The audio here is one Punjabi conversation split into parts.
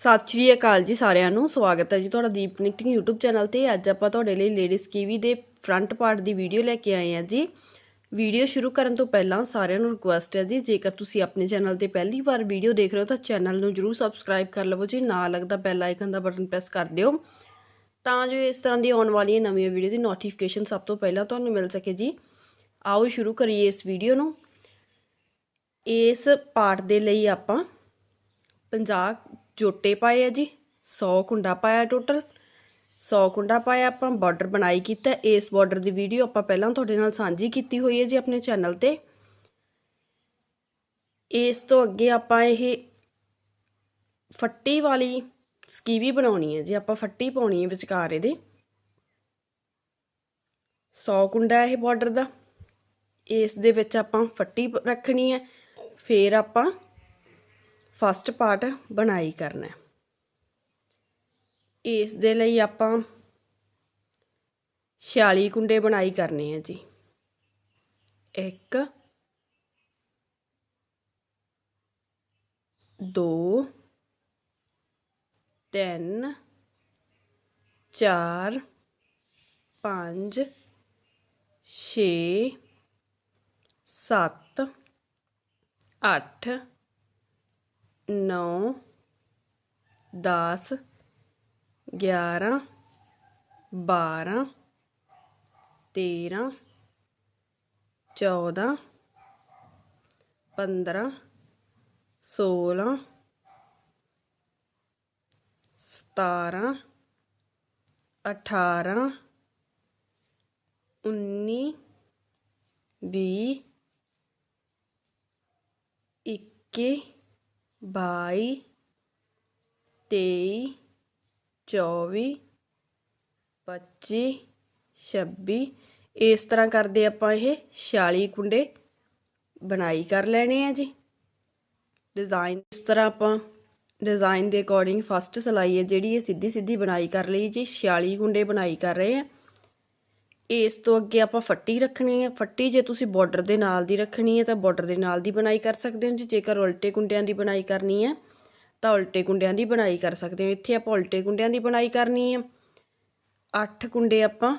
ਸਤਿ ਸ਼੍ਰੀ ਅਕਾਲ ਜੀ ਸਾਰਿਆਂ ਨੂੰ, ਸਵਾਗਤ ਹੈ ਜੀ ਤੁਹਾਡਾ ਦੀਪ ਕਨੈਕਟਿੰਗ YouTube ਚੈਨਲ ਤੇ। ਅੱਜ ਆਪਾਂ ਤੁਹਾਡੇ ਲਈ ਲੇਡੀਜ਼ ਕੀਵੀ ਦੇ ਫਰੰਟ ਪਾਰਟ ਦੀ ਵੀਡੀਓ ਲੈ ਕੇ ਆਏ ਹਾਂ ਜੀ। ਵੀਡੀਓ ਸ਼ੁਰੂ ਕਰਨ ਤੋਂ ਪਹਿਲਾਂ ਸਾਰਿਆਂ ਨੂੰ ਰਿਕੁਐਸਟ ਹੈ ਜੀ, ਜੇਕਰ ਤੁਸੀਂ ਆਪਣੇ ਚੈਨਲ ਤੇ ਪਹਿਲੀ ਵਾਰ ਵੀਡੀਓ ਦੇਖ ਰਹੇ ਹੋ ਤਾਂ ਚੈਨਲ ਨੂੰ ਜਰੂਰ ਸਬਸਕ੍ਰਾਈਬ ਕਰ ਲਵੋ ਜੀ, ਨਾਲ ਲੱਗਦਾ ਬੈਲ ਆਈਕਨ ਦਾ ਬਟਨ ਪ੍ਰੈਸ ਕਰ ਦਿਓ। ਤਾਂ ਜੋ ਇਸ ਤਰ੍ਹਾਂ ਦੀ ਆਉਣ ਵਾਲੀਆਂ ਨਵੀਆਂ ਵੀਡੀਓ ਦੀ ਨੋਟੀਫਿਕੇਸ਼ਨ ਸਭ ਤੋਂ ਪਹਿਲਾਂ ਤੁਹਾਨੂੰ ਮਿਲ ਸਕੇ ਜੀ। ਆਓ ਸ਼ੁਰੂ ਕਰੀਏ ਇਸ ਵੀਡੀਓ ਨੂੰ। ਇਸ ਪਾਰਟ ਦੇ ਲਈ ਆਪਾਂ 50 ਜੋਟੇ ਪਾਏ ਆ ਜੀ 100 ਕੁੰਡਾ ਪਾਇਆ ਟੋਟਲ 100 ਕੁੰਡਾ ਪਾਇਆ ਆਪਾਂ ਬਾਰਡਰ ਬਣਾਈ ਕੀਤਾ। ਇਸ ਬਾਰਡਰ ਦੀ ਵੀਡੀਓ ਆਪਾਂ ਪਹਿਲਾਂ ਤੁਹਾਡੇ ਨਾਲ ਸਾਂਝੀ ਕੀਤੀ ਹੋਈ ਹੈ ਜੀ ਆਪਣੇ ਚੈਨਲ ਤੇ। ਇਸ ਤੋਂ ਅੱਗੇ ਆਪਾਂ ਇਹ ਫੱਟੀ ਵਾਲੀ ਸਕੀਵੀ ਬਣਾਉਣੀ ਹੈ ਜੀ, ਆਪਾਂ ਫੱਟੀ ਪਾਉਣੀ ਹੈ ਵਿਚਕਾਰ ਇਹਦੇ। 100 ਕੁੰਡਾ ਇਹ ਬਾਰਡਰ ਦਾ। ਇਸ ਦੇ ਵਿੱਚ ਆਪਾਂ ਫੱਟੀ ਰੱਖਣੀ ਹੈ। ਫਿਰ ਆਪਾਂ ਫਸਟ ਪਾਰਟ ਬਣਾਈ ਕਰਨਾ ਇਸ ਦੇ ਲਈ ਆਪਾਂ 46 ਕੁੰਡੇ ਬਣਾਈ ਕਰਨੇ ਆ ਜੀ। 1 2 3 4 5 6 7 8 ਨੌ ਦਸ ਗਿਆਰਾਂ ਬਾਰਾਂ ਤੇਰਾਂ ਚੌਦਾਂ ਪੰਦਰਾਂ ਸੋਲਾਂ ਸਤਾਰਾਂ ਅਠਾਰਾਂ ਉੱਨੀ ਵੀਹ ਇੱਕੀ ਬਾਈ, ਤੇਈ, ਚੌਵੀ, ਪੱਚੀ, ਛੱਬੀ। ਇਸ ਤਰ੍ਹਾਂ ਕਰਦੇ ਆਪਾਂ ਇਹ 46 ਕੁੰਡੇ ਬਣਾਈ ਕਰ ਲੈਣੇ ਆ ਜੀ। ਡਿਜ਼ਾਈਨ ਇਸ ਤਰ੍ਹਾਂ ਆਪਾਂ ਡਿਜ਼ਾਈਨ ਦੇ ਅਕੋਰਡਿੰਗ ਫਸਟ ਸਲਾਈ ਹੈ ਜਿਹੜੀ ਇਹ ਸਿੱਧੀ ਸਿੱਧੀ ਬਣਾਈ ਕਰ ਲਈ ਜੀ। 46 ਕੁੰਡੇ ਬਣਾਈ ਕਰ ਰਹੇ ਆ। ਇਸ ਤੋਂ ਅੱਗੇ ਆਪਾਂ ਫੱਟੀ ਰੱਖਣੀ ਹੈ। ਫੱਟੀ ਜੇ ਤੁਸੀਂ ਬਾਰਡਰ ਦੇ ਨਾਲ ਦੀ ਰੱਖਣੀ ਹੈ ਤਾਂ ਬਾਰਡਰ ਦੇ ਨਾਲ ਦੀ ਬਣਾਈ ਕਰ ਸਕਦੇ ਹੋ ਜੀ। ਜੇਕਰ ਉਲਟੇ ਕੁੰਡਿਆਂ ਦੀ ਬਣਾਈ ਕਰਨੀ ਹੈ, ਤਾਂ ਉਲਟੇ ਕੁੰਡਿਆਂ ਦੀ ਬਣਾਈ ਕਰ ਸਕਦੇ ਹੋ। ਇੱਥੇ ਆਪਾਂ ਉਲਟੇ ਕੁੰਡਿਆਂ ਦੀ ਬਣਾਈ ਕਰਨੀ ਹੈ। 8 ਕੁੰਡੇ ਆਪਾਂ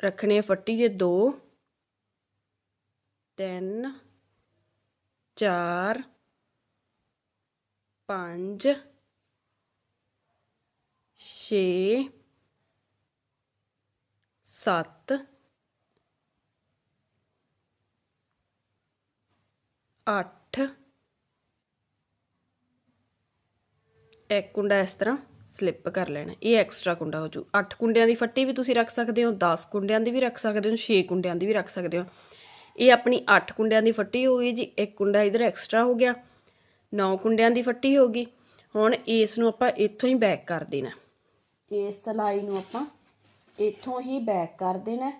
ਰੱਖਣੇ ਆ ਫੱਟੀ ਦੇ। 2 3 4 5 6 7 ਅੱਠ। ਇੱਕ ਕੁੰਡਾ ਇਸ ਤਰ੍ਹਾਂ ਸਲਿੱਪ ਕਰ ਲੈਣਾ। ਇਹ ਐਕਸਟਰਾ ਕੁੰਡਾ ਹੋ ਜੂ। 8 ਕੁੰਡਿਆਂ ਦੀ ਫੱਟੀ ਵੀ ਤੁਸੀਂ ਰੱਖ ਸਕਦੇ ਹੋ 10 ਕੁੰਡਿਆਂ ਦੀ ਵੀ ਰੱਖ ਸਕਦੇ ਹੋ 6 ਕੁੰਡਿਆਂ ਦੀ ਵੀ ਰੱਖ ਸਕਦੇ ਹੋ। ਇਹ ਆਪਣੀ 8 ਕੁੰਡਿਆਂ ਦੀ ਫੱਟੀ ਹੋ ਗਈ ਜੀ। ਇੱਕ ਕੁੰਡਾ ਇਧਰ ਐਕਸਟਰਾ ਹੋ ਗਿਆ। 9 ਕੁੰਡਿਆਂ ਦੀ ਫੱਟੀ ਹੋ ਗਈ। ਹੁਣ ਇਸ ਨੂੰ ਆਪਾਂ ਇੱਥੋਂ ਹੀ ਬੈਕ ਕਰ ਦੇਣਾ। ਇਸ ਸਲਾਈ ਨੂੰ ਆਪਾਂ ਇੱਥੋਂ ਹੀ ਬੈਕ ਕਰ ਦੇਣਾ।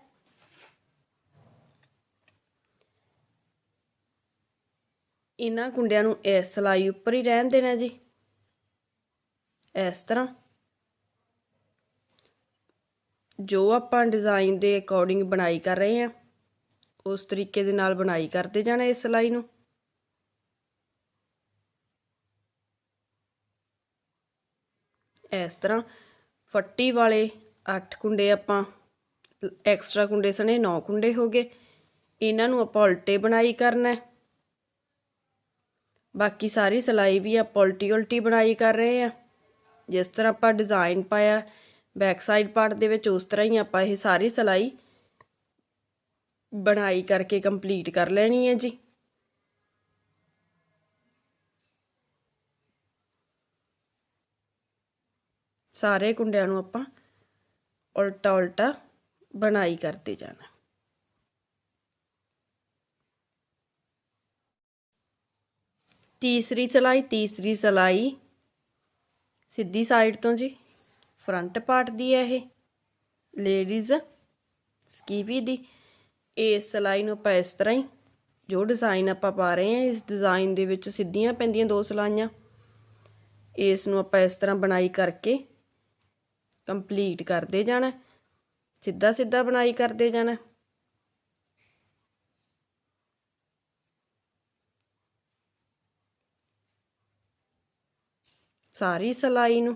ਇਹਨਾਂ ਕੁੰਡਿਆਂ ਨੂੰ ਇਸ ਸਲਾਈ ਉੱਪਰ ਹੀ ਰਹਿਣ ਦੇਣਾ ਜੀ। ਇਸ ਤਰ੍ਹਾਂ। ਜੋ ਆਪਾਂ ਡਿਜ਼ਾਈਨ ਦੇ ਅਕੋਰਡਿੰਗ ਬਣਾਈ ਕਰ ਰਹੇ ਹਾਂ, ਉਸ ਤਰੀਕੇ ਦੇ ਨਾਲ ਬਣਾਈ ਕਰਦੇ ਜਾਣਾ ਇਸ ਸਲਾਈ ਨੂੰ। ਇਸ ਤਰ੍ਹਾਂ ਫੱਟੀ ਵਾਲੇ 8 ਕੁੰਡੇ ਆਪਾਂ ਐਕਸਟਰਾ ਕੁੰਡੇ ਸਣੇ 9 ਕੁੰਡੇ ਹੋ ਗਏ। ਇਹਨਾਂ ਨੂੰ ਆਪਾਂ ਉਲਟੇ ਬਣਾਈ ਕਰਨਾ ਬਾਕੀ ਸਾਰੀ ਸਲਾਈ ਵੀ ਆਪਾਂ ਉਲਟੀ ਉਲਟੀ ਬਣਾਈ ਕਰ ਰਹੇ ਆ ਜਿਸ ਤਰ੍ਹਾਂ ਆਪਾਂ ਡਿਜ਼ਾਈਨ ਪਾਇਆ ਬੈਕ ਸਾਈਡ ਪਾਰਟ ਦੇ ਵਿੱਚ ਉਸ ਤਰ੍ਹਾਂ ਹੀ ਆਪਾਂ ਇਹ ਸਾਰੀ ਸਲਾਈ ਬਣਾਈ ਕਰਕੇ ਕੰਪਲੀਟ ਕਰ ਲੈਣੀ ਹੈ ਜੀ। ਸਾਰੇ ਕੁੰਡਿਆਂ ਨੂੰ ਆਪਾਂ ਉਲਟਾ ਉਲਟਾ ਬਣਾਈ ਕਰਦੇ ਜਾਣਾ। ਤੀਸਰੀ ਸਲਾਈ ਤੀਸਰੀ ਸਲਾਈ। ਸਿੱਧੀ ਸਾਈਡ ਤੋਂ ਜੀ ਫਰੰਟ ਪਾਰਟ ਦੀ ਹੈ ਇਹ। ਲੇਡੀਜ਼ ਸਕੀਵੀ ਦੀ। ਇਸ ਸਲਾਈ ਨੂੰ ਆਪਾਂ ਇਸ ਤਰ੍ਹਾਂ ਹੀ, ਜੋ ਡਿਜ਼ਾਈਨ ਆਪਾਂ ਪਾ ਰਹੇ ਹਾਂ, ਇਸ ਡਿਜ਼ਾਈਨ ਦੇ ਵਿੱਚ ਸਿੱਧੀਆਂ ਪੈਂਦੀਆਂ ਦੋ ਸਲਾਈਆਂ। ਇਸ ਨੂੰ ਆਪਾਂ ਇਸ ਤਰ੍ਹਾਂ ਬਣਾਈ ਕਰਕੇ ਕੰਪਲੀਟ ਕਰਦੇ ਜਾਣਾ। ਸਿੱਧਾ ਸਿੱਧਾ ਬਣਾਈ ਕਰਦੇ ਜਾਣਾ। ਸਾਰੀ ਸਲਾਈ ਨੂੰ।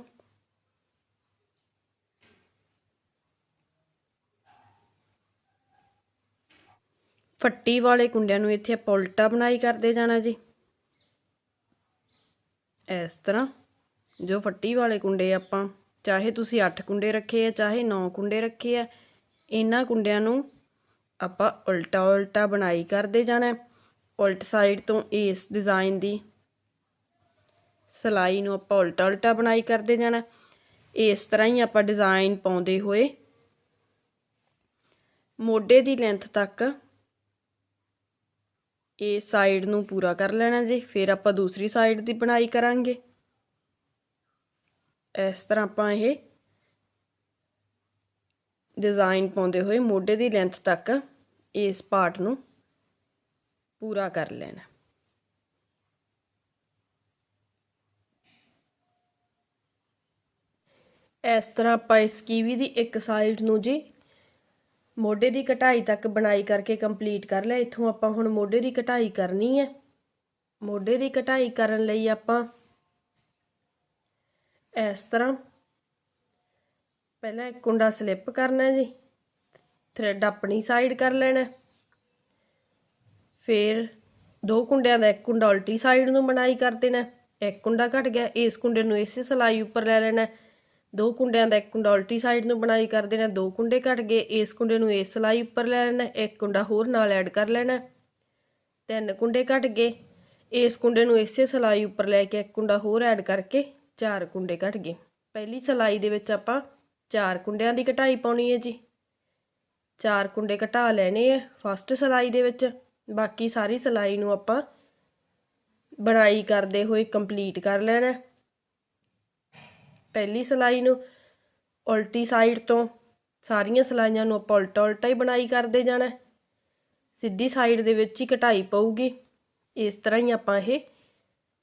ਫੱਟੀ ਵਾਲੇ ਕੁੰਡਿਆਂ ਨੂੰ ਇੱਥੇ ਆਪਾਂ ਉਲਟਾ ਬਣਾਈ ਕਰਦੇ ਜਾਣਾ ਜੀ। ਇਸ ਤਰ੍ਹਾਂ ਜੋ ਫੱਟੀ ਵਾਲੇ ਕੁੰਡੇ ਆਪਾਂ, ਚਾਹੇ ਤੁਸੀਂ 8 ਕੁੰਡੇ ਰੱਖੇ ਆ, ਚਾਹੇ 9 ਕੁੰਡੇ ਰੱਖੇ ਆ, ਇਹਨਾਂ ਕੁੰਡਿਆਂ ਨੂੰ ਆਪਾਂ ਉਲਟਾ ਉਲਟਾ ਬਣਾਈ ਕਰਦੇ ਜਾਣਾ। ਉਲਟ ਸਾਈਡ ਤੋਂ ਇਸ ਡਿਜ਼ਾਈਨ ਦੀ ਸਲਾਈ ਨੂੰ ਆਪਾਂ ਉਲਟਾ ਉਲਟਾ ਬਣਾਈ ਕਰਦੇ ਜਾਣਾ। ਇਸ ਤਰ੍ਹਾਂ ਹੀ ਆਪਾਂ ਡਿਜ਼ਾਈਨ ਪਾਉਂਦੇ ਹੋਏ ਮੋਢੇ ਦੀ ਲੈਂਥ ਤੱਕ ਇਹ ਸਾਈਡ ਨੂੰ ਪੂਰਾ ਕਰ ਲੈਣਾ ਜੀ, ਫਿਰ ਆਪਾਂ ਦੂਸਰੀ ਸਾਈਡ ਦੀ ਬਣਾਈ ਕਰਾਂਗੇ। ਇਸ ਤਰ੍ਹਾਂ ਆਪਾਂ ਇਹ ਡਿਜ਼ਾਈਨ ਪਾਉਂਦੇ ਹੋਏ ਮੋਢੇ ਦੀ ਲੈਂਥ ਤੱਕ ਇਸ ਪਾਰਟ ਨੂੰ ਪੂਰਾ ਕਰ ਲੈਣਾ। ਇਸ ਤਰ੍ਹਾਂ ਆਪਾਂ ਇਸ ਕੀਵੀ ਦੀ ਇੱਕ ਸਾਈਡ ਨੂੰ ਜੀ ਮੋਢੇ ਦੀ ਕਟਾਈ ਤੱਕ ਬਣਾਈ ਕਰਕੇ ਕੰਪਲੀਟ ਕਰ ਲਿਆ। ਇੱਥੋਂ ਆਪਾਂ ਹੁਣ ਮੋਢੇ ਦੀ ਕਟਾਈ ਕਰਨੀ ਹੈ। ਮੋਢੇ ਦੀ ਕਟਾਈ ਕਰਨ ਲਈ ਆਪਾਂ ਇਸ ਤਰ੍ਹਾਂ ਪਹਿਲਾਂ ਇੱਕ ਕੁੰਡਾ ਸਲਿੱਪ ਕਰਨਾ ਜੀ ਥ੍ਰੈਡ ਆਪਣੀ ਸਾਈਡ ਕਰ ਲੈਣਾ ਫਿਰ ਦੋ ਕੁੰਡਿਆਂ ਦਾ ਇੱਕ ਕੁੰਡਾ ਉਲਟੀ ਸਾਈਡ ਨੂੰ ਬਣਾਈ ਕਰ ਦੇਣਾ ਇੱਕ ਕੁੰਡਾ ਘਟ ਗਿਆ, ਇਸ ਕੁੰਡੇ ਨੂੰ ਇਸੇ ਸਲਾਈ ਉੱਪਰ ਲੈ ਲੈਣਾ ਦੋ ਕੁੰਡਿਆਂ ਦਾ ਇੱਕ ਕੁੰਡਾ ਉਲਟੀ ਸਾਈਡ ਨੂੰ ਬਣਾਈ ਕਰ ਦੇਣਾ, ਦੋ ਕੁੰਡੇ ਘਟ ਗਏ, ਇਸ ਕੁੰਡੇ ਨੂੰ ਇਸ ਸਲਾਈ ਉੱਪਰ ਲੈ ਲੈਣਾ, ਇੱਕ ਕੁੰਡਾ ਹੋਰ ਨਾਲ ਐਡ ਕਰ ਲੈਣਾ। ਤਿੰਨ ਕੁੰਡੇ ਘਟ ਗਏ, ਇਸ ਕੁੰਡੇ ਨੂੰ ਇਸੇ ਸਲਾਈ ਉੱਪਰ ਲੈ ਕੇ ਇੱਕ ਕੁੰਡਾ ਹੋਰ ਐਡ ਕਰਕੇ ਚਾਰ ਕੁੰਡੇ ਘਟ ਗਏ। ਪਹਿਲੀ ਸਲਾਈ ਦੇ ਵਿੱਚ ਆਪਾਂ ਚਾਰ ਕੁੰਡਿਆਂ ਦੀ ਘਟਾਈ ਪਾਉਣੀ ਹੈ ਜੀ। ਚਾਰ ਕੁੰਡੇ ਘਟਾ ਲੈਣੇ ਆ ਫਸਟ ਸਲਾਈ ਦੇ ਵਿੱਚ, ਬਾਕੀ ਸਾਰੀ ਸਲਾਈ ਨੂੰ ਆਪਾਂ ਬਣਾਈ ਕਰਦੇ ਹੋਏ ਕੰਪਲੀਟ ਕਰ ਲੈਣਾ। ਪਹਿਲੀ ਸਲਾਈ ਨੂੰ ਉਲਟੀ ਸਾਈਡ ਤੋਂ ਸਾਰੀਆਂ ਸਲਾਈਆਂ ਨੂੰ ਆਪਾਂ ਉਲਟਾ ਉਲਟਾ ਹੀ ਬਣਾਈ ਕਰਦੇ ਜਾਣਾ। ਸਿੱਧੀ ਸਾਈਡ ਦੇ ਵਿੱਚ ਹੀ ਕਟਾਈ ਪਊਗੀ। ਇਸ ਤਰ੍ਹਾਂ ਹੀ ਆਪਾਂ ਇਹ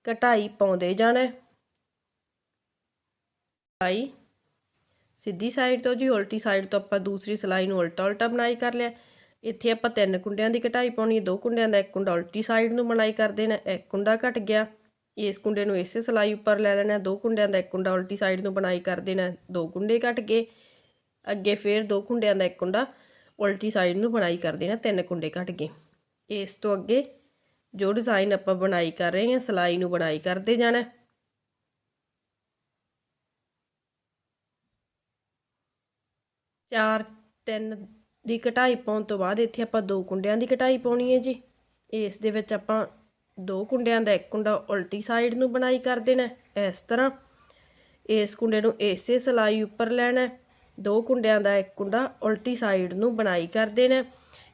ਕਟਾਈ ਪਾਉਂਦੇ ਜਾਣਾ। ਸਲਾਈ। ਸਿੱਧੀ ਸਾਈਡ ਤੋਂ ਜੀ ਉਲਟੀ ਸਾਈਡ ਤੋਂ ਆਪਾਂ ਦੂਸਰੀ ਸਲਾਈ ਨੂੰ ਉਲਟਾ ਉਲਟਾ ਬਣਾਈ ਕਰ ਲਿਆ। ਇੱਥੇ ਆਪਾਂ ਤਿੰਨ ਕੁੰਡਿਆਂ ਦੀ ਕਟਾਈ ਪਾਉਣੀ ਹੈ। ਦੋ ਕੁੰਡਿਆਂ ਦਾ ਇੱਕ ਕੁੰਡਾ ਉਲਟੀ ਸਾਈਡ ਨੂੰ ਬਣਾਈ ਕਰ ਦੇਣਾ। ਇੱਕ ਕੁੰਡਾ ਘਟ ਗਿਆ। ਇਸ ਕੁੰਡੇ ਨੂੰ ਇਸੇ ਸਲਾਈ ਉੱਪਰ ਲੈ ਲੈਣਾ, ਦੋ ਕੁੰਡਿਆਂ ਦਾ ਇੱਕ ਕੁੰਡਾ ਉਲਟੀ ਸਾਈਡ ਨੂੰ ਬਣਾਈ ਕਰ ਦੇਣਾ, ਦੋ ਕੁੰਡੇ ਕੱਟ ਗਏ ਅੱਗੇ ਫੇਰ ਦੋ ਕੁੰਡਿਆਂ ਦਾ ਇੱਕ ਕੁੰਡਾ ਉਲਟੀ ਸਾਈਡ ਨੂੰ ਬਣਾਈ ਕਰ ਦੇਣਾ, ਤਿੰਨ ਕੁੰਡੇ ਕੱਟ ਗਏ ਇਸ ਤੋਂ ਅੱਗੇ ਜੋ ਡਿਜ਼ਾਈਨ ਆਪਾਂ ਬਣਾਈ ਕਰ ਰਹੇ ਹਾਂ, ਸਲਾਈ ਨੂੰ ਬਣਾਈ ਕਰਦੇ ਜਾਣਾ। ਚਾਰ, ਤਿੰਨ ਦੀ ਕਟਾਈ ਪਾਉਣ ਤੋਂ ਬਾਅਦ ਇੱਥੇ ਆਪਾਂ ਦੋ ਕੁੰਡਿਆਂ ਦੀ ਕਟਾਈ ਪਾਉਣੀ ਹੈ ਜੀ। ਇਸ ਦੇ ਵਿੱਚ ਆਪਾਂ ਦੋ ਕੁੰਡਿਆਂ ਦਾ ਇੱਕ ਕੁੰਡਾ ਉਲਟੀ ਸਾਈਡ ਨੂੰ ਬਣਾਈ ਕਰ ਦੇਣਾ ਇਸ ਤਰ੍ਹਾਂ ਇਸ ਕੁੰਡੇ ਨੂੰ ਇਸੇ ਸਲਾਈ ਉੱਪਰ ਲੈਣਾ ਦੋ ਕੁੰਡਿਆਂ ਦਾ ਇੱਕ ਕੁੰਡਾ ਉਲਟੀ ਸਾਈਡ ਨੂੰ ਬਣਾਈ ਕਰ ਦੇਣਾ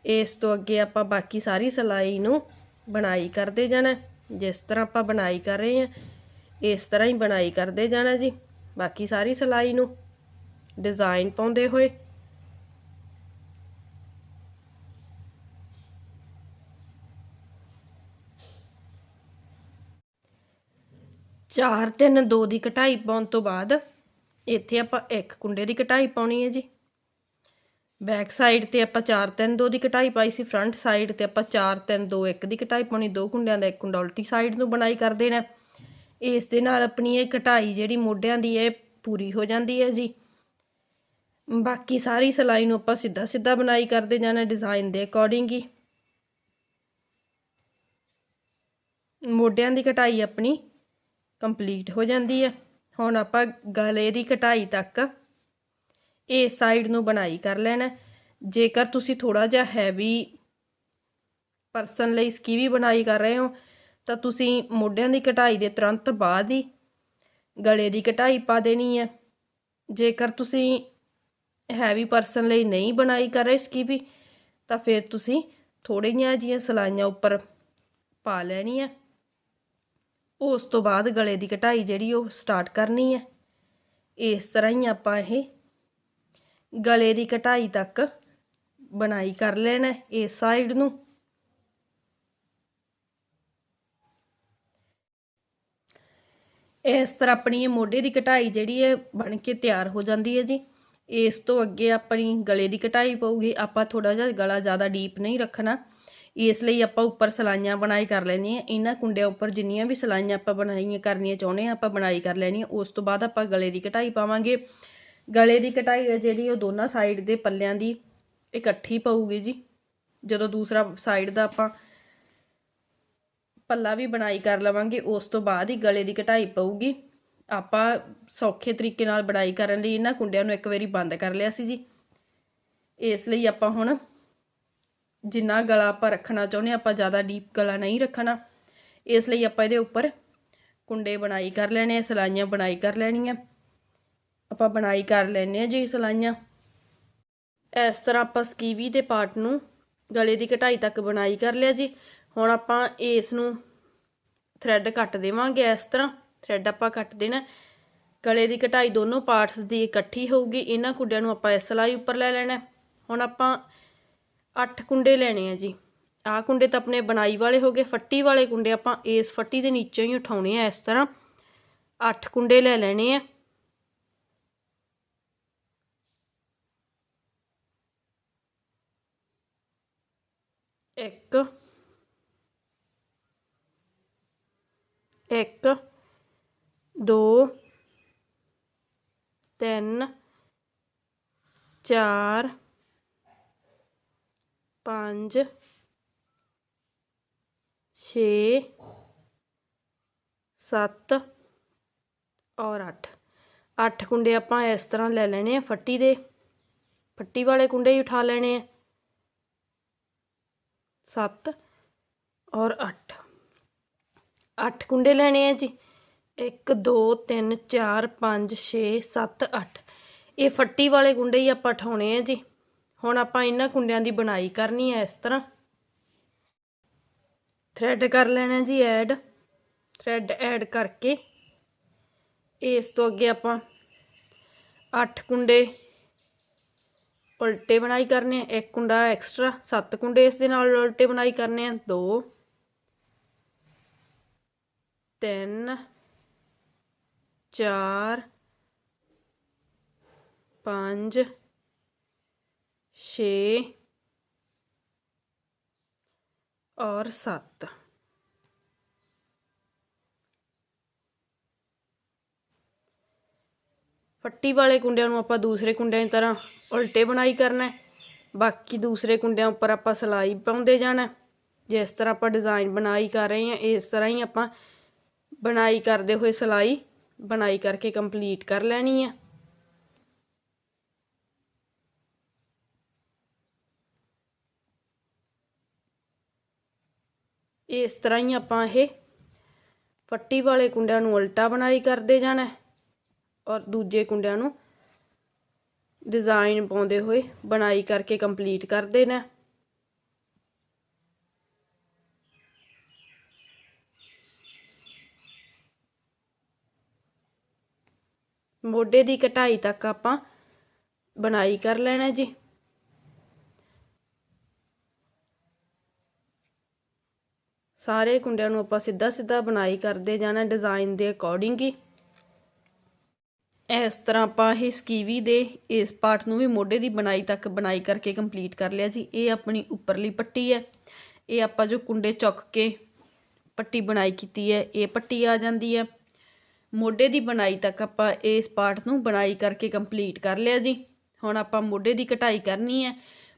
ਇਸ ਤੋਂ ਅੱਗੇ ਆਪਾਂ ਬਾਕੀ ਸਾਰੀ ਸਲਾਈ ਨੂੰ ਬਣਾਈ ਕਰਦੇ ਜਾਣਾ ਜਿਸ ਤਰ੍ਹਾਂ ਆਪਾਂ ਬਣਾਈ ਕਰ ਰਹੇ ਹਾਂ, ਇਸ ਤਰ੍ਹਾਂ ਹੀ ਬਣਾਈ ਕਰਦੇ ਜਾਣਾ ਜੀ। ਬਾਕੀ ਸਾਰੀ ਸਲਾਈ ਨੂੰ ਡਿਜ਼ਾਈਨ ਪਾਉਂਦੇ ਹੋਏ ਚਾਰ ਤਿੰਨ, ਦੋ ਦੀ ਕਟਾਈ ਪਾਉਣ ਤੋਂ ਬਾਅਦ ਇੱਥੇ ਆਪਾਂ ਇੱਕ ਕੁੰਡੇ ਦੀ ਕਟਾਈ ਪਾਉਣੀ ਹੈ ਜੀ। ਬੈਕ ਸਾਈਡ ਤੇ ਆਪਾਂ 4 3 2 ਦੀ ਕਟਾਈ ਪਾਈ ਸੀ। ਫਰੰਟ ਸਾਈਡ ਤੇ ਆਪਾਂ 4 3 2 1 ਦੀ ਕਟਾਈ ਪਾਉਣੀ। ਦੋ ਕੁੰਡਿਆਂ ਦਾ ਇੱਕ ਕੁੰਡਾ ਉਲਟੀ ਸਾਈਡ ਨੂੰ ਬਣਾਈ ਕਰ ਦੇਣਾ। ਇਸ ਦੇ ਨਾਲ ਆਪਣੀ ਇਹ ਕਟਾਈ ਜਿਹੜੀ ਮੋਢਿਆਂ ਦੀ ਹੈ ਪੂਰੀ ਹੋ ਜਾਂਦੀ ਹੈ ਜੀ। ਬਾਕੀ ਸਾਰੀ ਸਲਾਈ ਨੂੰ ਆਪਾਂ ਸਿੱਧਾ ਸਿੱਧਾ ਬਣਾਈ ਕਰਦੇ ਜਾਣਾ ਡਿਜ਼ਾਈਨ ਦੇ ਅਕੋਰਡਿੰਗ ਹੀ। ਮੋਢਿਆਂ ਦੀ ਕਟਾਈ ਆਪਣੀ ਕੰਪਲੀਟ ਹੋ ਜਾਂਦੀ ਹੈ ਹੁਣ ਆਪਾਂ ਗਲੇ ਦੀ ਕਟਾਈ ਤੱਕ ਇਹ ਸਾਈਡ ਨੂੰ ਬਣਾਈ ਕਰ ਲੈਣਾ। ਜੇਕਰ ਤੁਸੀਂ ਥੋੜਾ ਜਿਹਾ ਹੈਵੀ ਪਰਸਨ ਲਈ ਸਕੀਵੀ ਬਣਾਈ ਕਰ ਰਹੇ ਹੋ, ਤਾਂ ਤੁਸੀਂ ਮੋਢਿਆਂ ਦੀ ਕਟਾਈ ਦੇ ਤੁਰੰਤ ਬਾਅਦ ਹੀ ਗਲੇ ਦੀ ਕਟਾਈ ਪਾ ਦੇਣੀ ਹੈ ਜੇਕਰ ਤੁਸੀਂ ਹੈਵੀ ਪਰਸਨ ਲਈ ਨਹੀਂ ਬਣਾਈ ਕਰ ਰਹੇ ਸਕੀਵੀ ਤਾਂ ਫਿਰ ਤੁਸੀਂ ਥੋੜ੍ਹੀਆਂ ਜਿਹੀਆਂ ਸਲਾਈਆਂ ਉੱਪਰ ਪਾ ਲੈਣੀ ਹੈ ਉਸ ਤੋਂ ਬਾਅਦ ਗਲੇ ਦੀ ਕਟਾਈ ਜਿਹੜੀ ਉਹ ਸਟਾਰਟ ਕਰਨੀ ਹੈ। ਇਸ ਤਰ੍ਹਾਂ ਹੀ ਆਪਾਂ ਇਹ ਗਲੇ ਦੀ ਕਟਾਈ ਤੱਕ ਬਣਾਈ ਕਰ ਲੈਣਾ ਇਸ ਸਾਈਡ ਨੂੰ। ਇਸ ਤਰ੍ਹਾਂ ਆਪਣੀ ਇਹ ਮੋਢੇ ਦੀ ਕਟਾਈ ਜਿਹੜੀ ਹੈ ਬਣ ਕੇ ਤਿਆਰ ਹੋ ਜਾਂਦੀ ਹੈ ਜੀ। ਇਸ ਤੋਂ ਅੱਗੇ ਆਪਣੀ ਗਲੇ ਦੀ ਕਟਾਈ ਪਊਗੀ। ਆਪਾਂ ਥੋੜਾ ਜਿਹਾ ਗਲਾ ਜ਼ਿਆਦਾ ਡੀਪ ਨਹੀਂ ਰੱਖਣਾ। ਇਸ ਲਈ ਆਪਾਂ ਉੱਪਰ ਸਲਾਈਆਂ ਬਣਾਈ ਕਰ ਲੈਣੀ ਹੈ। ਇਹਨਾਂ ਕੁੰਡਿਆਂ ਉੱਪਰ ਜਿੰਨੀਆਂ ਵੀ ਸਲਾਈਆਂ ਆਪਾਂ ਬਣਾਈਆਂ ਕਰਨੀਆਂ ਚਾਹੁੰਦੇ ਆ ਆਪਾਂ ਬਣਾਈ ਕਰ ਲੈਣੀ ਹੈ। ਉਸ ਤੋਂ ਬਾਅਦ ਆਪਾਂ ਗਲੇ ਦੀ ਕਟਾਈ ਪਾਵਾਂਗੇ। ਗਲੇ ਦੀ ਕਟਾਈ ਹੈ ਜਿਹੜੀ, ਉਹ ਦੋਨਾਂ ਸਾਈਡ ਦੇ ਪੱਲਿਆਂ ਦੀ ਇਕੱਠੀ ਪਊਗੀ ਜੀ। ਜਦੋਂ ਦੂਸਰਾ ਸਾਈਡ ਦਾ ਆਪਾਂ ਪੱਲਾ ਵੀ ਬਣਾਈ ਕਰ ਲਵਾਂਗੇ, ਉਸ ਤੋਂ ਬਾਅਦ ਹੀ ਗਲੇ ਦੀ ਕਟਾਈ ਪਊਗੀ। ਆਪਾਂ ਸੌਖੇ ਤਰੀਕੇ ਨਾਲ ਬਣਾਈ ਕਰਨ ਲਈ ਇਹਨਾਂ ਕੁੰਡਿਆਂ ਨੂੰ ਇੱਕ ਵਾਰੀ ਬੰਦ ਕਰ ਲਿਆ ਸੀ ਜੀ। ਇਸ ਲਈ ਆਪਾਂ ਹੁਣ ਜਿੰਨਾ ਗਲਾ ਆਪਾਂ ਰੱਖਣਾ ਚਾਹੁੰਦੇ ਆਪਾਂ ਜ਼ਿਆਦਾ ਡੀਪ ਗਲਾ ਨਹੀਂ ਰੱਖਣਾ। ਇਸ ਲਈ ਆਪਾਂ ਇਹਦੇ ਉੱਪਰ ਕੁੰਡੇ ਬਣਾਈ ਕਰ ਲੈਣੇ ਆ, ਸਲਾਈਆਂ ਬਣਾਈ ਕਰ ਲੈਣੀਆਂ। ਆਪਾਂ ਬਣਾਈ ਕਰ ਲੈਣੇ ਆ ਜੀ ਸਲਾਈਆਂ। ਇਸ ਤਰ੍ਹਾਂ ਆਪਾਂ ਸਕੀਵੀ ਦੇ ਪਾਰਟ ਨੂੰ ਗਲੇ ਦੀ ਕਢਾਈ ਤੱਕ ਬਣਾਈ ਕਰ ਲਿਆ ਜੀ। ਹੁਣ ਆਪਾਂ ਇਸ ਨੂੰ ਥ੍ਰੈਡ ਕੱਟ ਦੇਵਾਂਗੇ ਇਸ ਤਰ੍ਹਾਂ। ਥ੍ਰੈਡ ਆਪਾਂ ਕੱਟ ਦੇਣਾ ਗਲੇ ਦੀ ਕਢਾਈ ਦੋਨੋਂ ਪਾਰਟਸ ਦੀ ਇਕੱਠੀ ਹੋਊਗੀ। ਇਹਨਾਂ ਕੁੰਡਿਆਂ ਨੂੰ ਆਪਾਂ ਇਸ ਸਲਾਈ ਉੱਪਰ ਲੈ ਲੈਣਾ ਹੁਣ ਆਪਾਂ 8 ਕੁੰਡੇ ਲੈਣੇ ਆ ਜੀ। ਆਹ ਕੁੰਡੇ ਤਾਂ ਆਪਣੇ ਬਣਾਈ ਵਾਲੇ ਹੋ ਗਏ, ਫੱਟੀ ਵਾਲੇ ਕੁੰਡੇ ਆਪਾਂ ਇਸ ਫੱਟੀ ਦੇ ਨੀਚੇ ਹੀ ਉਠਾਉਣੇ ਆ ਇਸ ਤਰ੍ਹਾਂ। 8 ਕੁੰਡੇ ਲੈ ਲੈਣੇ ਆ। ਇੱਕ ਇੱਕ, ਦੋ, ਤਿੰਨ, ਚਾਰ ਪੰਜ, ਛੇ, ਸੱਤ ਔਰ 8 8 ਕੁੰਡੇ ਆਪਾਂ ਇਸ ਤਰ੍ਹਾਂ ਲੈ ਲੈਣੇ ਆ ਫੱਟੀ ਦੇ। ਫੱਟੀ ਵਾਲੇ ਕੁੰਡੇ ਹੀ ਉਠਾ ਲੈਣੇ ਆ। 7 ਔਰ 8 8 ਕੁੰਡੇ ਲੈਣੇ ਆ ਜੀ। 1 2 3 4 5 6 7 8 ਇਹ ਫੱਟੀ ਵਾਲੇ ਕੁੰਡੇ ਹੀ ਆਪਾਂ ਉਠਾਉਣੇ ਆ ਜੀ। ਹੁਣ ਆਪਾਂ ਇਹਨਾਂ ਕੁੰਡਿਆਂ ਦੀ ਬਣਾਈ ਕਰਨੀ ਹੈ ਇਸ ਤਰ੍ਹਾਂ। ਥ੍ਰੈਡ ਕਰ ਲੈਣਾ ਜੀ ਐਡ ਥ੍ਰੈਡ ਐਡ ਕਰਕੇ ਇਸ ਤੋਂ ਅੱਗੇ ਆਪਾਂ 8 ਕੁੰਡੇ ਉਲਟੇ ਬਣਾਈ ਕਰਨੇ ਆ। ਇੱਕ ਕੁੰਡਾ ਐਕਸਟਰਾ 7 ਕੁੰਡੇ ਇਸ ਦੇ ਨਾਲ ਉਲਟੇ ਬਣਾਈ ਕਰਨੇ ਆ। 2 3 4 5 6 ਔਰ 7 ਫੱਟੀ ਵਾਲੇ ਕੁੰਡਿਆਂ ਨੂੰ ਆਪਾਂ ਦੂਸਰੇ ਕੁੰਡਿਆਂ ਦੀ ਤਰ੍ਹਾਂ ਉਲਟੇ ਬਣਾਈ ਕਰਨਾ ਬਾਕੀ ਦੂਸਰੇ ਕੁੰਡਿਆਂ ਉੱਪਰ ਆਪਾਂ ਸਲਾਈ ਪਾਉਂਦੇ ਜਾਣਾ ਜਿਸ ਤਰ੍ਹਾਂ ਆਪਾਂ ਡਿਜ਼ਾਈਨ ਬਣਾਈ ਕਰ ਰਹੇ ਹਾਂ, ਇਸ ਤਰ੍ਹਾਂ ਹੀ ਆਪਾਂ ਬਣਾਈ ਕਰਦੇ ਹੋਏ ਸਲਾਈ ਬਣਾਈ ਕਰਕੇ ਕੰਪਲੀਟ ਕਰ ਲੈਣੀ ਹੈ। ਇਸ ਤਰ੍ਹਾਂ ਹੀ ਆਪਾਂ ਇਹ ਫੱਟੀ ਵਾਲੇ ਕੁੰਡਿਆਂ ਨੂੰ ਉਲਟਾ ਬਣਾਈ ਕਰਦੇ ਜਾਣਾ ਔਰ ਦੂਜੇ ਕੁੰਡਿਆਂ ਨੂੰ ਡਿਜ਼ਾਈਨ ਪਾਉਂਦੇ ਹੋਏ ਬਣਾਈ ਕਰਕੇ ਕੰਪਲੀਟ ਕਰ ਦੇਣਾ ਮੋਢੇ ਦੀ ਕਟਾਈ ਤੱਕ ਆਪਾਂ ਬਣਾਈ ਕਰ ਲੈਣਾ ਜੀ। ਸਾਰੇ ਕੁੰਡਿਆਂ ਨੂੰ ਆਪਾਂ ਸਿੱਧਾ ਸਿੱਧਾ ਬਣਾਈ ਕਰਦੇ ਜਾਣਾ ਡਿਜ਼ਾਈਨ ਦੇ ਅਕੋਰਡਿੰਗ ਹੀ। ਇਸ ਤਰ੍ਹਾਂ ਆਪਾਂ ਇਹ ਸਕੀਵੀ ਦੇ ਇਸ ਪਾਰਟ ਨੂੰ ਵੀ ਮੋਢੇ ਦੀ ਬਣਾਈ ਤੱਕ ਬਣਾਈ ਕਰਕੇ ਕੰਪਲੀਟ ਕਰ ਲਿਆ ਜੀ। ਇਹ ਆਪਣੀ ਉੱਪਰਲੀ ਪੱਟੀ ਹੈ। ਇਹ ਆਪਾਂ ਜੋ ਕੁੰਡੇ ਚੁੱਕ ਕੇ ਪੱਟੀ ਬਣਾਈ ਕੀਤੀ ਹੈ, ਇਹ ਪੱਟੀ ਆ ਜਾਂਦੀ ਹੈ। ਮੋਢੇ ਦੀ ਬਣਾਈ ਤੱਕ ਆਪਾਂ ਇਸ ਪਾਰਟ ਨੂੰ ਬਣਾਈ ਕਰਕੇ ਕੰਪਲੀਟ ਕਰ ਲਿਆ ਜੀ। ਹੁਣ ਆਪਾਂ ਮੋਢੇ ਦੀ ਕਟਾਈ ਕਰਨੀ ਹੈ।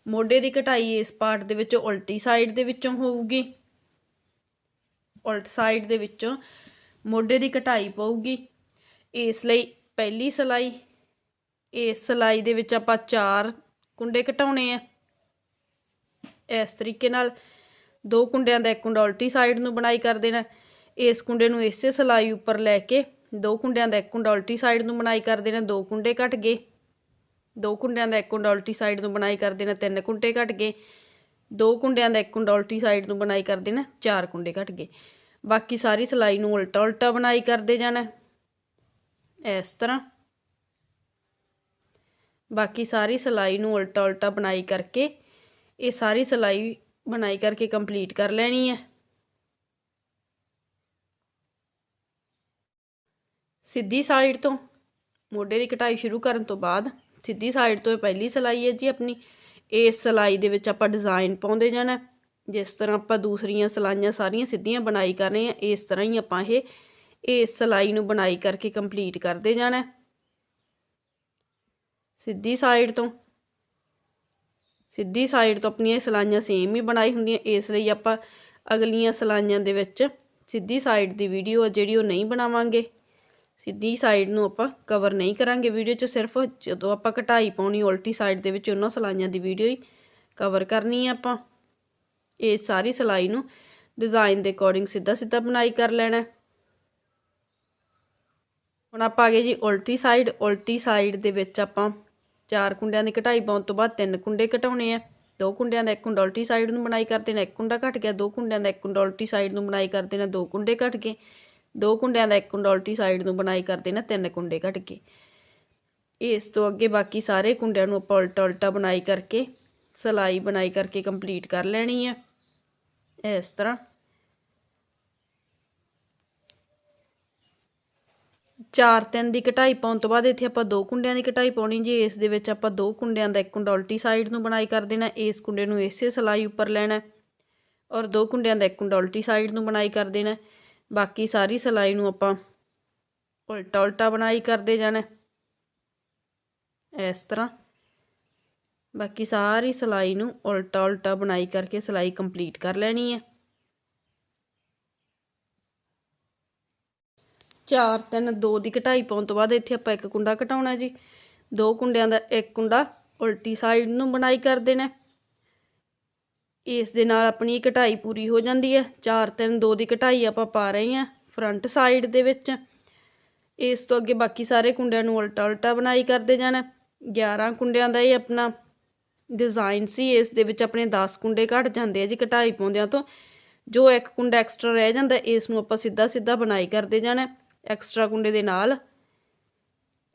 ਮੋਢੇ ਦੀ ਕਟਾਈ ਇਸ ਪਾਰਟ ਦੇ ਵਿੱਚੋਂ ਉਲਟੀ ਸਾਈਡ ਦੇ ਵਿੱਚੋਂ ਹੋਊਗੀ। ਉਲਟ ਸਾਈਡ ਦੇ ਵਿੱਚੋਂ ਮੋਢੇ ਦੀ ਕਟਾਈ ਪਊਗੀ। ਇਸ ਲਈ ਪਹਿਲੀ ਸਲਾਈ, ਇਸ ਸਲਾਈ ਦੇ ਵਿੱਚ ਆਪਾਂ ਚਾਰ ਕੁੰਡੇ ਘਟਾਉਣੇ ਆ। ਇਸ ਤਰੀਕੇ ਨਾਲ ਦੋ ਕੁੰਡਿਆਂ ਦਾ ਇੱਕ ਕੁੰਡਾ ਉਲਟੀ ਸਾਈਡ ਨੂੰ ਬਣਾਈ ਕਰ ਦੇਣਾ। ਇਸ ਕੁੰਡੇ ਨੂੰ ਇਸੇ ਸਲਾਈ ਉੱਪਰ ਲੈ ਕੇ ਦੋ ਕੁੰਡਿਆਂ ਦਾ ਇੱਕ ਕੁੰਡਾ ਉਲਟੀ ਸਾਈਡ ਨੂੰ ਬਣਾਈ ਕਰ ਦੇਣਾ, ਦੋ ਕੁੰਡੇ ਘਟ ਗਏ। ਦੋ ਕੁੰਡਿਆਂ ਦਾ ਇੱਕ ਕੁੰਡਾ ਉਲਟੀ ਸਾਈਡ ਨੂੰ ਬਣਾਈ ਕਰ ਦੇਣਾ, ਤਿੰਨ ਕੁੰਡੇ ਘਟ ਗਏ। ਦੋ ਕੁੰਡਿਆਂ ਦਾ ਇੱਕ ਕੁੰਡਾ ਉਲਟੀ ਸਾਈਡ ਨੂੰ ਬਣਾਈ ਕਰ ਦੇਣਾ ਚਾਰ ਕੁੰਡੇ ਘਟ ਗਏ। ਬਾਕੀ ਸਾਰੀ ਸਲਾਈ ਨੂੰ ਉਲਟਾ ਉਲਟਾ ਬਣਾਈ ਕਰਦੇ ਜਾਣਾ। ਇਸ ਤਰ੍ਹਾਂ। ਬਾਕੀ ਸਾਰੀ ਸਲਾਈ ਨੂੰ ਉਲਟਾ ਉਲਟਾ ਬਣਾਈ ਕਰਕੇ, ਇਹ ਸਾਰੀ ਸਲਾਈ ਬਣਾਈ ਕਰਕੇ ਕੰਪਲੀਟ ਕਰ ਲੈਣੀ ਹੈ। ਸਿੱਧੀ ਸਾਈਡ ਤੋਂ, ਮੋਢੇ ਦੀ ਕਟਾਈ ਸ਼ੁਰੂ ਕਰਨ ਤੋਂ ਬਾਅਦ, ਸਿੱਧੀ ਸਾਈਡ ਤੋਂ ਇਹ ਪਹਿਲੀ ਸਲਾਈ ਹੈ ਜੀ ਆਪਣੀ। ਇਸ ਸਲਾਈ ਦੇ ਵਿੱਚ ਆਪਾਂ ਡਿਜ਼ਾਈਨ ਪਾਉਂਦੇ ਜਾਣਾ। ਜਿਸ ਤਰ੍ਹਾਂ ਆਪਾਂ ਦੂਸਰੀਆਂ ਸਲਾਈਆਂ ਸਾਰੀਆਂ ਸਿੱਧੀਆਂ ਬਣਾਈ ਕਰ ਰਹੇ ਹਾਂ, ਇਸ ਤਰ੍ਹਾਂ ਹੀ ਆਪਾਂ ਇਹ ਇਸ ਸਲਾਈ ਨੂੰ ਬਣਾਈ ਕਰਕੇ ਕੰਪਲੀਟ ਕਰਦੇ ਜਾਣਾ। ਸਿੱਧੀ ਸਾਈਡ ਤੋਂ। ਸਿੱਧੀ ਸਾਈਡ ਤੋਂ ਆਪਣੀਆਂ ਇਹ ਸਲਾਈਆਂ ਸੇਮ ਹੀ ਬਣਾਈ ਹੁੰਦੀਆਂ। ਇਸ ਲਈ ਆਪਾਂ ਅਗਲੀਆਂ ਸਲਾਈਆਂ ਦੇ ਵਿੱਚ ਸਿੱਧੀ ਸਾਈਡ ਦੀ ਵੀਡੀਓ ਜਿਹੜੀ ਉਹ ਨਹੀਂ ਬਣਾਵਾਂਗੇ। ਸਿੱਧੀ ਸਾਈਡ ਨੂੰ ਆਪਾਂ ਕਵਰ ਨਹੀਂ ਕਰਾਂਗੇ ਵੀਡੀਓ 'ਚ, ਸਿਰਫ ਜਦੋਂ ਆਪਾਂ ਘਟਾਈ ਪਾਉਣੀ, ਉਲਟੀ ਸਾਈਡ ਦੇ ਵਿੱਚ ਉਹਨਾਂ ਸਲਾਈਆਂ ਦੀ ਵੀਡੀਓ ਹੀ ਕਵਰ ਕਰਨੀ ਹੈ ਆਪਾਂ। ਇਹ ਸਾਰੀ ਸਲਾਈ ਨੂੰ ਡਿਜ਼ਾਈਨ ਦੇ ਅਕੋਰਡਿੰਗ ਸਿੱਧਾ ਸਿੱਧਾ ਬਣਾਈ ਕਰ ਲੈਣਾ। ਹੁਣ ਆਪਾਂ ਆ ਗਏ ਜੀ ਉਲਟੀ ਸਾਈਡ ਉਲਟੀ ਸਾਈਡ ਦੇ ਵਿੱਚ ਆਪਾਂ ਚਾਰ ਕੁੰਡਿਆਂ ਦੀ ਕਢਾਈ ਪਾਉਣ ਤੋਂ ਬਾਅਦ ਤਿੰਨ ਕੁੰਡੇ ਘਟਾਉਣੇ ਆ। ਦੋ ਕੁੰਡਿਆਂ ਦਾ ਇੱਕ ਕੁੰਡਾ ਉਲਟੀ ਸਾਈਡ ਨੂੰ ਬਣਾਈ ਕਰ ਦੇਣਾ, ਇੱਕ ਕੁੰਡਾ ਘਟ ਗਿਆ, ਦੋ ਕੁੰਡਿਆਂ ਦਾ ਇੱਕ ਕੁੰਡਾ ਉਲਟੀ ਸਾਈਡ ਨੂੰ ਬਣਾਈ ਕਰ ਦੇਣਾ, ਦੋ ਕੁੰਡੇ ਘਟ ਗਏ। ਦੋ ਕੁੰਡਿਆਂ ਦਾ ਇੱਕ ਕੁੰਡਾ ਉਲਟੀ ਸਾਈਡ ਨੂੰ ਬਣਾਈ ਕਰਦੇ ਦੇਣਾ ਤਿੰਨ ਕੁੰਡੇ ਘਟ ਗਏ ਇਸ ਤੋਂ ਅੱਗੇ ਬਾਕੀ ਸਾਰੇ ਕੁੰਡਿਆਂ ਨੂੰ ਆਪਾਂ ਉਲਟਾ ਉਲਟਾ ਬਣਾਈ ਕਰਕੇ, ਸਲਾਈ ਬਣਾਈ ਕਰਕੇ ਕੰਪਲੀਟ ਕਰ ਲੈਣੀ ਹੈ ਇਸ ਤਰ੍ਹਾਂ। ਚਾਰ ਤਿੰਨ ਦੀ ਕਟਾਈ ਪਾਉਣ ਤੋਂ ਬਾਅਦ ਇੱਥੇ ਆਪਾਂ ਦੋ ਕੁੰਡਿਆਂ ਦੀ ਕਟਾਈ ਪਾਉਣੀ ਜੀ। ਇਸ ਦੇ ਵਿੱਚ ਆਪਾਂ ਦੋ ਕੁੰਡਿਆਂ ਦਾ ਇੱਕ ਕੁੰਡਾ ਉਲਟੀ ਸਾਈਡ ਨੂੰ ਬਣਾਈ ਕਰ ਦੇਣਾ, ਇਸ ਕੁੰਡੇ ਨੂੰ ਇਸੇ ਸਲਾਈ ਉੱਪਰ ਲੈਣਾ ਔਰ ਦੋ ਕੁੰਡਿਆਂ ਦਾ ਇੱਕ ਕੁੰਡਾ ਉਲਟੀ ਸਾਈਡ ਨੂੰ ਬਣਾਈ ਕਰ ਦੇਣਾ ਬਾਕੀ ਸਾਰੀ ਸਲਾਈ ਨੂੰ ਆਪਾਂ ਉਲਟਾ ਉਲਟਾ ਬਣਾਈ ਕਰਦੇ ਜਾਣਾ ਇਸ ਤਰ੍ਹਾਂ। ਬਾਕੀ ਸਾਰੀ ਸਲਾਈ ਨੂੰ ਉਲਟਾ ਉਲਟਾ ਬਣਾਈ ਕਰਕੇ ਸਲਾਈ ਕੰਪਲੀਟ ਕਰ ਲੈਣੀ ਹੈ। ਚਾਰ, ਤਿੰਨ, ਦੋ ਦੀ ਘਟਾਈ ਪਾਉਣ ਤੋਂ ਬਾਅਦ ਇੱਥੇ ਆਪਾਂ ਇੱਕ ਕੁੰਡਾ ਘਟਾਉਣਾ ਜੀ। ਦੋ ਕੁੰਡਿਆਂ ਦਾ ਇੱਕ ਕੁੰਡਾ ਉਲਟੀ ਸਾਈਡ ਨੂੰ ਬਣਾਈ ਕਰ ਦੇਣਾ ਇਸ ਦੇ ਨਾਲ ਆਪਣੀ ਕਟਾਈ ਪੂਰੀ ਹੋ ਜਾਂਦੀ ਹੈ। ਚਾਰ ਤਿੰਨ ਦੋ ਦੀ ਕਟਾਈ ਆਪਾਂ ਪਾ ਰਹੇ ਹਾਂ ਫਰੰਟ ਸਾਈਡ ਦੇ ਵਿੱਚ। ਇਸ ਤੋਂ ਅੱਗੇ ਬਾਕੀ ਸਾਰੇ ਕੁੰਡਿਆਂ ਨੂੰ ਉਲਟਾ ਉਲਟਾ ਬਣਾਈ ਕਰਦੇ ਜਾਣਾ 11 ਕੁੰਡਿਆਂ ਦਾ ਇਹ ਆਪਣਾ ਡਿਜ਼ਾਈਨ ਸੀ। ਇਸ ਦੇ ਵਿੱਚ ਆਪਣੇ 10 ਕੁੰਡੇ ਘਟ ਜਾਂਦੇ ਆ ਜੀ ਕਟਾਈ ਪਾਉਂਦਿਆਂ ਤੋਂ। ਜੋ ਇੱਕ ਕੁੰਡਾ ਐਕਸਟਰਾ ਰਹਿ ਜਾਂਦਾ, ਇਸ ਨੂੰ ਆਪਾਂ ਸਿੱਧਾ ਸਿੱਧਾ ਬਣਾਈ ਕਰਦੇ ਜਾਣਾ ਐਕਸਟਰਾ ਕੁੰਡੇ ਦੇ ਨਾਲ।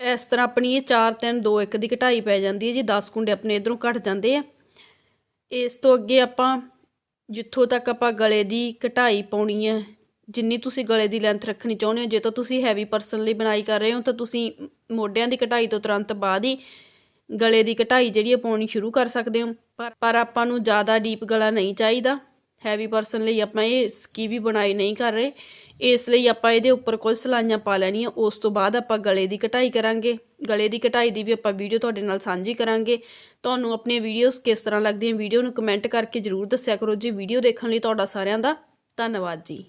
ਇਸ ਤਰ੍ਹਾਂ ਆਪਣੀ ਇਹ 4 3 2 1 ਦੀ ਕਟਾਈ ਪੈ ਜਾਂਦੀ ਹੈ ਜੀ। 10 ਕੁੰਡੇ ਆਪਣੇ ਇਧਰੋਂ ਘਟ ਜਾਂਦੇ ਆ। ਇਸ ਤੋਂ ਅੱਗੇ ਆਪਾਂ ਜਿੱਥੋਂ ਤੱਕ ਆਪਾਂ ਗਲੇ ਦੀ ਕਢਾਈ ਪਾਉਣੀ ਹੈ, ਜਿੰਨੀ ਤੁਸੀਂ ਗਲੇ ਦੀ ਲੈਂਥ ਰੱਖਣੀ ਚਾਹੁੰਦੇ ਹੋ, ਜੇ ਤਾਂ ਤੁਸੀਂ ਹੈਵੀ ਪਰਸਨ ਲਈ ਬਣਾਈ ਕਰ ਰਹੇ ਹੋ, ਤਾਂ ਤੁਸੀਂ ਮੋਢਿਆਂ ਦੀ ਕਢਾਈ ਤੋਂ ਤੁਰੰਤ ਬਾਅਦ ਹੀ ਗਲੇ ਦੀ ਕਢਾਈ ਜਿਹੜੀ ਹੈ ਪਾਉਣੀ ਸ਼ੁਰੂ ਕਰ ਸਕਦੇ ਹੋ। ਪਰ ਪਰ ਆਪਾਂ ਨੂੰ ਜ਼ਿਆਦਾ ਡੀਪ ਗਲਾ ਨਹੀਂ ਚਾਹੀਦਾ। ਹੈਵੀ ਪਰਸਨ ਲਈ ਆਪਾਂ ਇਹ ਸਕੀ ਵੀ ਬਣਾਈ ਨਹੀਂ ਕਰ ਰਹੇ। ਇਸ ਲਈ ਆਪਾਂ ਇਹਦੇ ਉੱਪਰ ਕੁਝ ਸਲਾਈਆਂ ਪਾ ਲੈਣੀਆਂ। ਉਸ ਤੋਂ ਬਾਅਦ ਆਪਾਂ ਗਲੇ ਦੀ ਕਟਾਈ ਕਰਾਂਗੇ। ਗਲੇ ਦੀ ਕਟਾਈ ਦੀ ਵੀ ਆਪਾਂ ਵੀਡੀਓ ਤੁਹਾਡੇ ਨਾਲ ਸਾਂਝੀ ਕਰਾਂਗੇ। ਤੁਹਾਨੂੰ ਆਪਣੀਆਂ ਵੀਡੀਓਜ਼ ਕਿਸ ਤਰ੍ਹਾਂ ਲੱਗਦੀਆਂ ਵੀਡੀਓ ਨੂੰ ਕਮੈਂਟ ਕਰਕੇ ਜਰੂਰ ਦੱਸਿਆ ਕਰੋ। ਜੀ ਵੀਡੀਓ ਦੇਖਣ ਲਈ ਤੁਹਾਡਾ ਸਾਰਿਆਂ ਦਾ ਧੰਨਵਾਦ ਜੀ।